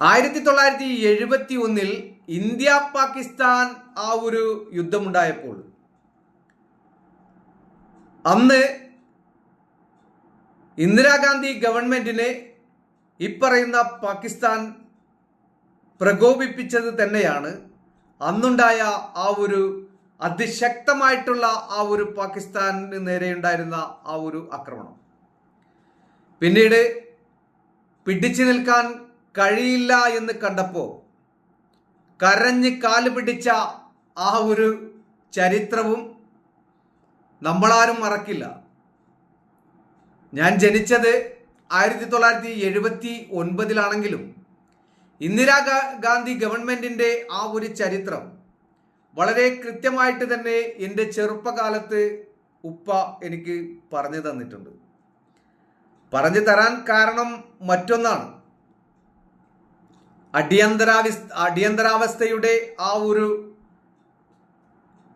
ആയിരത്തി തൊള്ളായിരത്തി എഴുപത്തി ഒന്നിൽ ഇന്ത്യ പാകിസ്ഥാൻ ആ ഒരു യുദ്ധമുണ്ടായപ്പോൾ. അന്ന് ഇന്ദിരാഗാന്ധി ഗവൺമെന്റിനെ ഇപ്പറയുന്ന പാകിസ്ഥാൻ പ്രകോപിപ്പിച്ചത് തന്നെയാണ്. അന്നുണ്ടായ ആ ഒരു അതിശക്തമായിട്ടുള്ള ആ ഒരു പാകിസ്ഥാനിന് നേരെയുണ്ടായിരുന്ന ആ ഒരു ആക്രമണം. പിന്നീട് പിടിച്ചു നിൽക്കാൻ കഴിയില്ല എന്ന് കണ്ടപ്പോൾ കരഞ്ഞ് കാൽ പിടിച്ച ആ ഒരു ചരിത്രവും നമ്മളാരും മറക്കില്ല. ഞാൻ ജനിച്ചത് ആയിരത്തി തൊള്ളായിരത്തി എഴുപത്തി ഒൻപതിലാണെങ്കിലും ഇന്ദിരാ ഗാന്ധി ഗവൺമെന്റിന്റെ ആ ഒരു ചരിത്രം വളരെ കൃത്യമായിട്ട് തന്നെ എന്റെ ചെറുപ്പകാലത്ത് ഉപ്പ എനിക്ക് പറഞ്ഞു തന്നിട്ടുണ്ട്. പറഞ്ഞു തരാൻ കാരണം മറ്റൊന്നാണ്. അടിയന്തരാവസ്ഥ അടിയന്തരാവസ്ഥയുടെ ആ ഒരു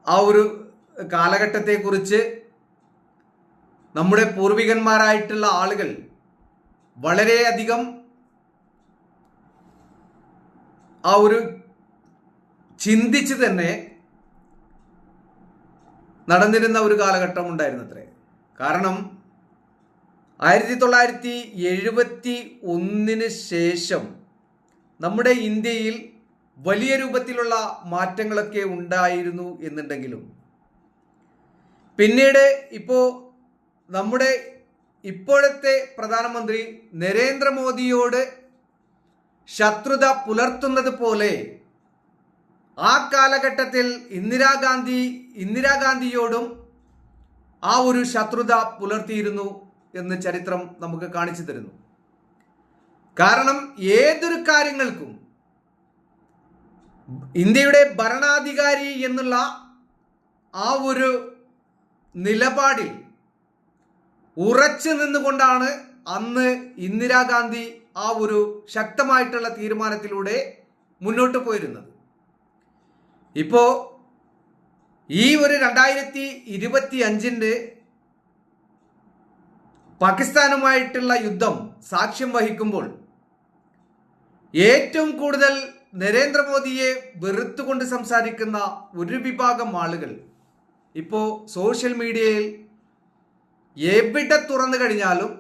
ആ ഒരു കാലഘട്ടത്തെക്കുറിച്ച് നമ്മുടെ പൂർവികന്മാരായിട്ടുള്ള ആളുകൾ വളരെയധികം ആ ഒരു ചിന്തിച്ച് തന്നെ നടന്നിരുന്ന ഒരു കാലഘട്ടം ഉണ്ടായിരുന്നു അത്രേ കാരണം ആയിരത്തി തൊള്ളായിരത്തി എഴുപത്തി ഒന്നിന് ശേഷം നമ്മുടെ ഇന്ത്യയിൽ വലിയ രൂപത്തിലുള്ള മാറ്റങ്ങളൊക്കെ ഉണ്ടായിരുന്നു എന്നുണ്ടെങ്കിലും. പിന്നീട് ഇപ്പോൾ നമ്മുടെ ഇപ്പോഴത്തെ പ്രധാനമന്ത്രി നരേന്ദ്രമോദിയോട് ശത്രുത പുലർത്തുന്നത് പോലെ ആ കാലഘട്ടത്തിൽ ഇന്ദിരാഗാന്ധി ഇന്ദിരാഗാന്ധിയോടും ആ ഒരു ശത്രുത പുലർത്തിയിരുന്നു എന്ന് ചരിത്രം നമുക്ക് കാണിച്ചു തരുന്നു. കാരണം ഏതൊരു കാര്യങ്ങൾക്കും ഇന്ത്യയുടെ ഭരണാധികാരി എന്നുള്ള ആ ഒരു നിലപാടിൽ ഉറച്ചു നിന്നുകൊണ്ടാണ് അന്ന് ഇന്ദിരാഗാന്ധി ആ ഒരു ശക്തമായിട്ടുള്ള തീരുമാനത്തിലൂടെ മുന്നോട്ട് പോയിരുന്നത്. ഇപ്പോ ഈ ഒരു രണ്ടായിരത്തി ഇരുപത്തി അഞ്ചിന്റെ പാകിസ്ഥാനുമായിട്ടുള്ള യുദ്ധം സാക്ഷ്യം വഹിക്കുമ്പോൾ ഏറ്റവും കൂടുതൽ നരേന്ദ്രമോദിയെ വെറുത്തുകൊണ്ട് സംസാരിക്കുന്ന ഒരു വിഭാഗം ആളുകൾ ഇപ്പോൾ സോഷ്യൽ മീഡിയയിൽ എവിടെ തുറന്നു കഴിഞ്ഞാലും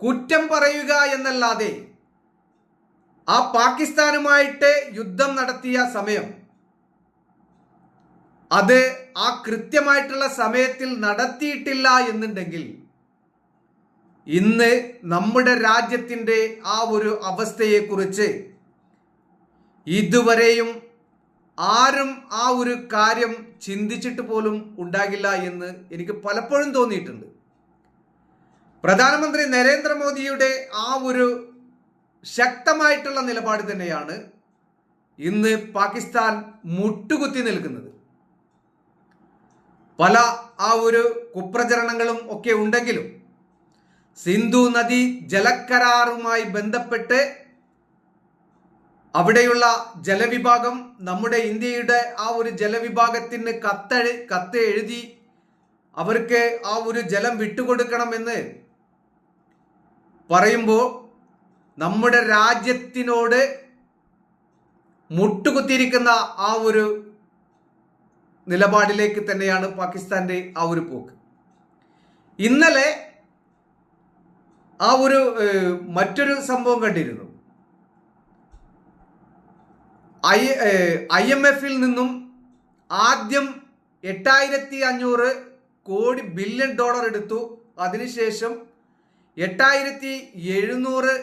കുറ്റം പറയുക എന്നല്ലാതെ ആ പാകിസ്ഥാനുമായിട്ട് യുദ്ധം നടത്തിയ സമയം അത് ആ കൃത്യമായിട്ടുള്ള സമയത്തിൽ നടത്തിയിട്ടില്ല എന്നുണ്ടെങ്കിൽ ഇന്ന് നമ്മുടെ രാജ്യത്തിന്റെ ആ ഒരു അവസ്ഥയെക്കുറിച്ച് ഇതുവരെയും ആരും ആ ഒരു കാര്യം ചിന്തിച്ചിട്ട് പോലും ഉണ്ടാകില്ല എന്ന് എനിക്ക് പലപ്പോഴും തോന്നിയിട്ടുണ്ട്. പ്രധാനമന്ത്രി നരേന്ദ്രമോദിയുടെ ആ ഒരു ശക്തമായിട്ടുള്ള നിലപാട് തന്നെയാണ് ഇന്ന് പാകിസ്ഥാൻ മുട്ടുകുത്തി നിൽക്കുന്നത്. പല ആ ഒരു കുപ്രചരണങ്ങളും ഒക്കെ ഉണ്ടെങ്കിലും സിന്ധു നദി ജലക്കരാറുമായി ബന്ധപ്പെട്ട് അവിടെയുള്ള ജലവിഭാഗം നമ്മുടെ ഇന്ത്യയുടെ ആ ഒരു ജലവിഭാഗത്തിന് കത്ത് കത്ത് എഴുതി അവർക്ക് ആ ഒരു ജലം വിട്ടുകൊടുക്കണമെന്ന് പറയുമ്പോൾ നമ്മുടെ രാജ്യത്തിനോട് മുട്ടുകുത്തിയിരിക്കുന്ന ആ ഒരു നിലപാടിലേക്ക് തന്നെയാണ് പാകിസ്ഥാന്റെ ആ ഒരു പോക്ക്. ഇന്നലെ ആ ഒരു മറ്റൊരു സംഭവം കണ്ടിരുന്നു. ഐ ഐ എം എഫിൽ നിന്നും ആദ്യം എട്ടായിരത്തി അഞ്ഞൂറ് കോടി ബില്യൺ ഡോളർ എടുത്തു. അതിനുശേഷം എട്ടായിരത്തി എഴുന്നൂറ്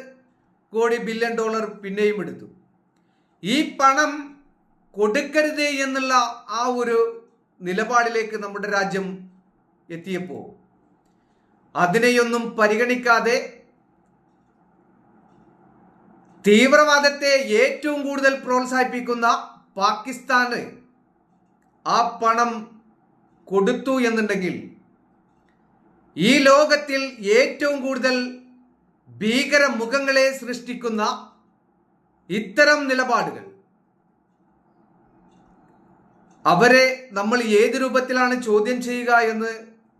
കോടി ബില്യൺ ഡോളർ പിന്നെയും എടുത്തു. ഈ പണം കൊടുക്കരുത് എന്നുള്ള ആ ഒരു നിലപാടിലേക്ക് നമ്മുടെ രാജ്യം എത്തിയപ്പോൾ അതിനെയൊന്നും പരിഗണിക്കാതെ തീവ്രവാദത്തെ ഏറ്റവും കൂടുതൽ പ്രോത്സാഹിപ്പിക്കുന്ന പാകിസ്ഥാന് ആ പണം കൊടുത്തു എന്നുണ്ടെങ്കിൽ ഈ ലോകത്തിൽ ഏറ്റവും കൂടുതൽ ഭീകര മുഖങ്ങളെ സൃഷ്ടിക്കുന്ന ഇത്തരം നിലപാടുകൾ. അവരെ നമ്മൾ ഏത് രൂപത്തിലാണ് ചോദ്യം ചെയ്യുക എന്ന്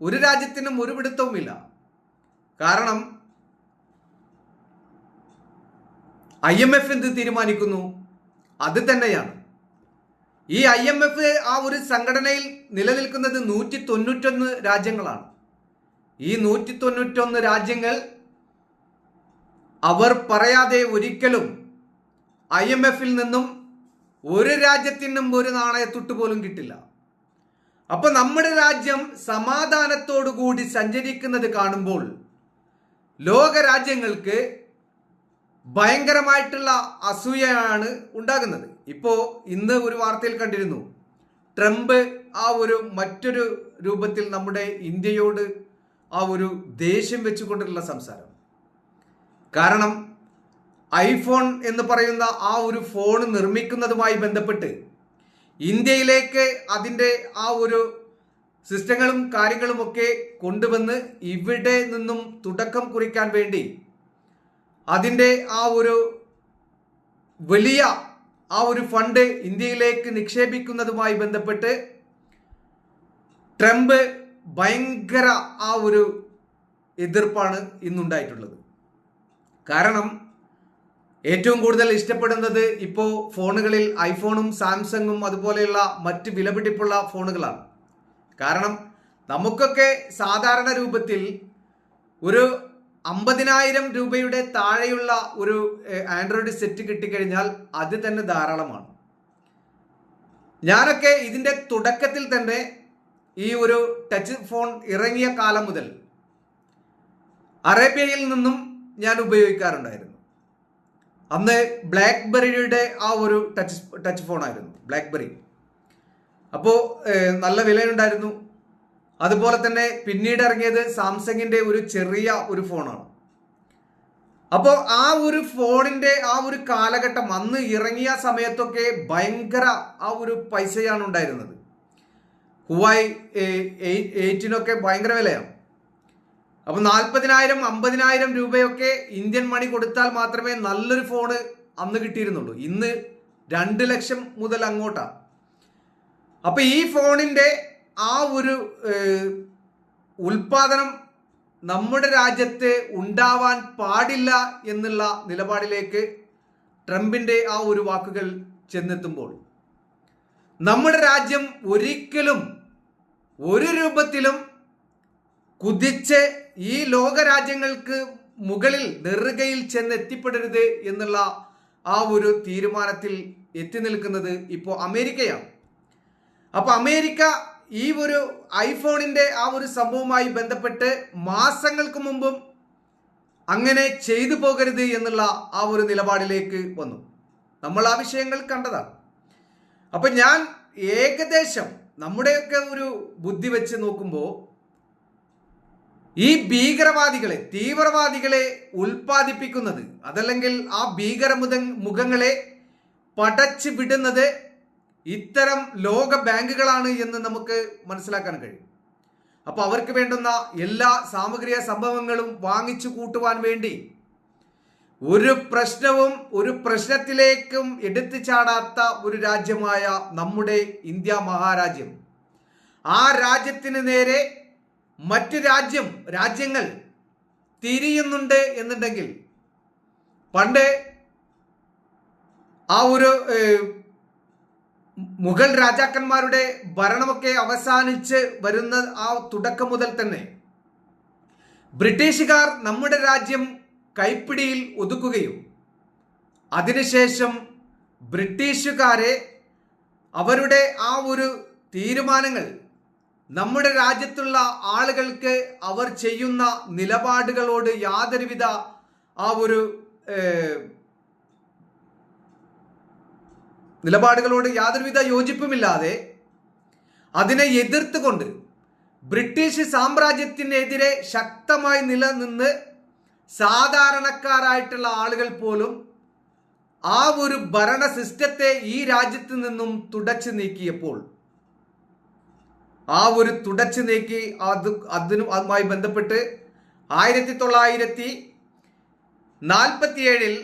ഒരു രാജ്യത്തിനും ഒരു പിടുത്തവുമില്ല. കാരണം ഐ എം എഫ് എന്ത് തീരുമാനിക്കുന്നു? അത് തന്നെയാണ്. ഈ ഐ എം എഫ് ആ ഒരു സംഘടനയിൽ നിലനിൽക്കുന്നത് നൂറ്റി തൊണ്ണൂറ്റൊന്ന് രാജ്യങ്ങളാണ്. ഈ നൂറ്റി തൊണ്ണൂറ്റൊന്ന് രാജ്യങ്ങൾ അവർ പറയാതെ ഒരിക്കലും ഐ എം എഫിൽ നിന്നും ഒരു രാജ്യത്തിനും ഒരു നാണയത്തുട്ട് പോലും കിട്ടില്ല. അപ്പൊ നമ്മുടെ രാജ്യം സമാധാനത്തോടു കൂടി സഞ്ചരിക്കുന്നത് കാണുമ്പോൾ ലോക രാജ്യങ്ങൾക്ക് ഭയങ്കരമായിട്ടുള്ള അസൂയയാണ് ഉണ്ടാകുന്നത്. ഇപ്പോ ഇന്ന് ഒരു വാർത്തയിൽ കണ്ടിരുന്നു. ട്രംപ് ആ ഒരു മറ്റൊരു രൂപത്തിൽ നമ്മുടെ ഇന്ത്യയോട് ആ ഒരു ദേഷ്യം വെച്ചുകൊണ്ടുള്ള സംസാരം. കാരണം ഐഫോൺ എന്ന് പറയുന്ന ആ ഒരു ഫോൺ നിർമ്മിക്കുന്നതുമായി ബന്ധപ്പെട്ട് ഇന്ത്യയിലേക്ക് അതിന്റെ ആ ഒരു സിസ്റ്റങ്ങളും കാര്യങ്ങളുമൊക്കെ കൊണ്ടുവന്ന് ഇവിടെ നിന്നും തുടക്കം കുറിക്കാൻ വേണ്ടി അതിന്റെ ആ ഒരു വലിയ ആ ഒരു ഫണ്ട് ഇന്ത്യയിലേക്ക് നിക്ഷേപിക്കുന്നതുമായി ബന്ധപ്പെട്ട് ട്രംപ് ഭയങ്കര ആ ഒരു എതിർപ്പാണ് ഇന്നുണ്ടായിട്ടുള്ളത്. കാരണം ഏറ്റവും കൂടുതൽ ഇഷ്ടപ്പെടുന്നത് ഇപ്പോൾ ഫോണുകളിൽ ഐഫോണും സാംസങ്ങും അതുപോലെയുള്ള മറ്റ് വിലപിടിപ്പുള്ള ഫോണുകളാണ്. കാരണം നമുക്കൊക്കെ സാധാരണ രൂപത്തിൽ ഒരു അമ്പതിനായിരം രൂപയുടെ താഴെയുള്ള ഒരു ആൻഡ്രോയിഡ് സെറ്റ് കിട്ടിക്കഴിഞ്ഞാൽ അത് തന്നെ ധാരാളമാണ്. ഞാനൊക്കെ ഇതിന്റെ തുടക്കത്തിൽ തന്നെ ഈ ഒരു ടച്ച് ഫോൺ ഇറങ്ങിയ കാലം മുതൽ അറേബ്യയിൽ നിന്നും ഞാൻ ഉപയോഗിക്കാറുണ്ടായിരുന്നു. അന്ന് ബ്ലാക്ക്ബെറിയുടെ ആ ഒരു ടച്ച് ടച്ച് ഫോണായിരുന്നു ബ്ലാക്ക്ബെറി അപ്പോൾ നല്ല വിലയുണ്ടായിരുന്നു. അതുപോലെ തന്നെ പിന്നീട് ഇറങ്ങിയത് സാംസങ്ങിന്റെ ഒരു ചെറിയ ഒരു ഫോണാണ് അപ്പോൾ ആ ഒരു ഫോണിന്റെ ആ ഒരു കാലഘട്ടം അന്ന് ഇറങ്ങിയ സമയത്തൊക്കെ ഭയങ്കര ആ ഒരു പൈസയാണ് ഉണ്ടായിരുന്നത്. ഹുവായി എയ്റ്റിനൊക്കെ ഭയങ്കര വിലയാണ്. അപ്പൊ നാൽപ്പതിനായിരം അമ്പതിനായിരം രൂപയൊക്കെ ഇന്ത്യൻ മണി കൊടുത്താൽ മാത്രമേ നല്ലൊരു ഫോണ് അന്ന് കിട്ടിയിരുന്നുള്ളൂ. ഇന്ന് രണ്ട് ലക്ഷം മുതൽ അങ്ങോട്ടാണ് അപ്പൊ ഈ ഫോണിന്റെ ആ ഒരു ഉൽപാദനം നമ്മുടെ രാജ്യത്ത് ഉണ്ടാവാൻ പാടില്ല എന്നുള്ള നിലപാടിലേക്ക് ട്രംപിന്റെ ആ ഒരു വാക്കുകൾ ചെന്നെത്തുമ്പോൾ നമ്മുടെ രാജ്യം ഒരിക്കലും ഒരു രൂപത്തിലും കുതിച്ച് ഈ ലോകരാജ്യങ്ങൾക്ക് മുകളിൽ നെറുകയിൽ ചെന്ന് എത്തിപ്പെടരുത് എന്നുള്ള ആ ഒരു തീരുമാനത്തിൽ എത്തി നിൽക്കുന്നത് ഇപ്പോൾ അമേരിക്കയാണ്. അപ്പോൾ അമേരിക്ക ഈ ഒരു ഐഫോണിന്റെ ആ ഒരു സംഭവവുമായി ബന്ധപ്പെട്ട് മാസങ്ങൾക്ക് മുമ്പും അങ്ങനെ ചെയ്തു പോകരുത് എന്നുള്ള ആ ഒരു നിലപാടിലേക്ക് വന്നു. നമ്മൾ ആ വിഷയങ്ങൾ കണ്ടതാണ്. അപ്പൊ ഞാൻ ഏകദേശം നമ്മുടെയൊക്കെ ഒരു ബുദ്ധി വെച്ച് നോക്കുമ്പോൾ ഈ ഭീകരവാദികളെ തീവ്രവാദികളെ ഉൽപ്പാദിപ്പിക്കുന്നത് അതല്ലെങ്കിൽ ആ ഭീകര മുഖങ്ങളെ പടച്ചു വിടുന്നത് ഇത്തരം ലോക ബാങ്കുകളാണ് എന്ന് നമുക്ക് മനസ്സിലാക്കാൻ കഴിയും. അപ്പൊ അവർക്ക് വേണ്ടുന്ന എല്ലാ സാമഗ്രിക സംഭവങ്ങളും വാങ്ങിച്ചു കൂട്ടുവാൻ വേണ്ടി ഒരു പ്രശ്നവും ഒരു പ്രശ്നത്തിലേക്കും എടുത്തു ചാടാത്ത ഒരു രാജ്യമായ നമ്മുടെ ഇന്ത്യ മഹാരാജ്യം. ആ രാജ്യത്തിന് നേരെ മറ്റ് രാജ്യം രാജ്യങ്ങൾ തിരിയുന്നുണ്ട് എന്നുണ്ടെങ്കിൽ പണ്ട് ആ ഒരു മുഗൾ രാജാക്കന്മാരുടെ ഭരണമൊക്കെ അവസാനിച്ച് വരുന്ന ആ തുടക്കം മുതൽ തന്നെ ബ്രിട്ടീഷുകാർ നമ്മുടെ രാജ്യം കൈപ്പിടിയിൽ ഒതുക്കുകയും അതിനുശേഷം ബ്രിട്ടീഷുകാരെ അവരുടെ ആ ഒരു തീരുമാനങ്ങൾ നമ്മുടെ രാജ്യത്തുള്ള ആളുകൾക്ക് അവർ ചെയ്യുന്ന നിലപാടുകളോട് യാതൊരുവിധ ആ ഒരു നിലപാടുകളോട് യാതൊരുവിധ യോജിപ്പുമില്ലാതെ അതിനെ എതിർത്തുകൊണ്ട് ബ്രിട്ടീഷ് സാമ്രാജ്യത്തിനെതിരെ ശക്തമായി നിലനിന്ന് സാധാരണക്കാരായിട്ടുള്ള ആളുകൾ പോലും ആ ഒരു ഭരണ സിസ്റ്റത്തെ ഈ രാജ്യത്ത് നിന്നും തുടച്ചു നീക്കിയപ്പോൾ ആ ഒരു തുടച്ചു നീക്കി അത് അതിനും അതുമായി ബന്ധപ്പെട്ട് ആയിരത്തി തൊള്ളായിരത്തി നാൽപ്പത്തിയേഴിൽ